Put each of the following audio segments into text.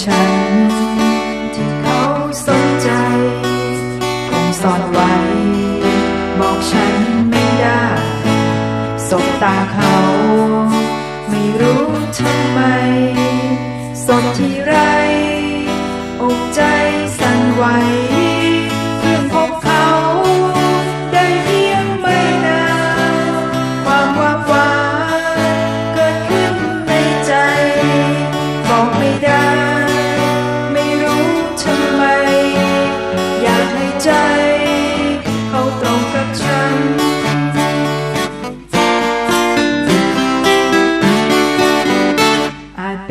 ฉัน ที่เขาสนใจคงซ่อนไว้ บอกฉันไม่ได้ สบตาเขา ไม่รู้ทำไม สดที่ไร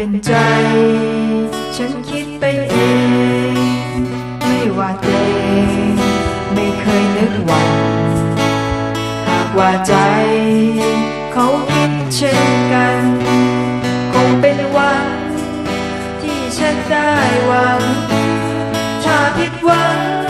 เป็นใจ ฉันคิดไปเอง ไม่ว่าเองไม่เคยนึกหวังหากว่าใจ เขาคิดเช่นกัน คงเป็นวันที่ฉันได้หวัง ถ้าผิดหวัง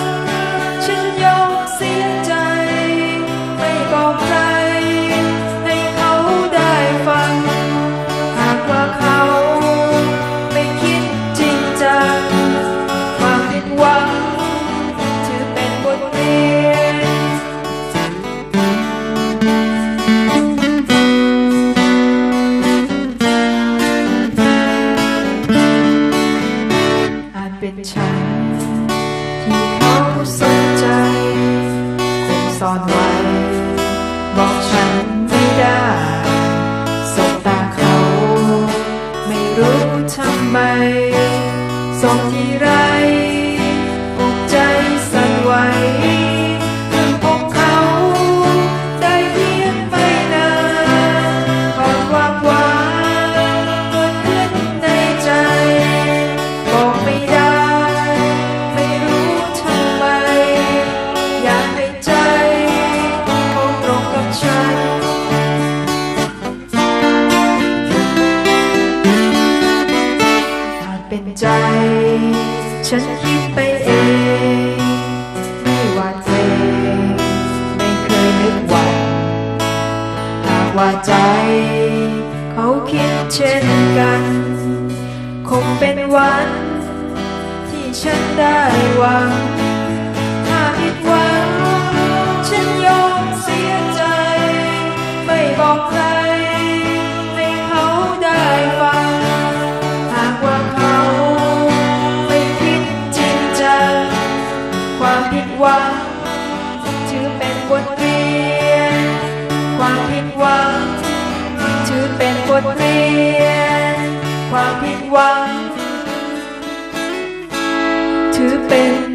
เป็นฉัน ที่เขาสนใจคงซ่อนไว้ บอกฉันไม่ได้สบตาเขา ไม่รู้ทำไม ฉันคิดไปเองไม่ว่าตัวเองไม่เคยนึกหวังหากว่าใจ เขาคิดเช่นกัน คงเป็นวัน ที่ฉันได้หวัง ผิดหวังถือเป็นบทเรียน ความผิดหวังถือเป็นบทเรียน ความผิดหวังถือเป็น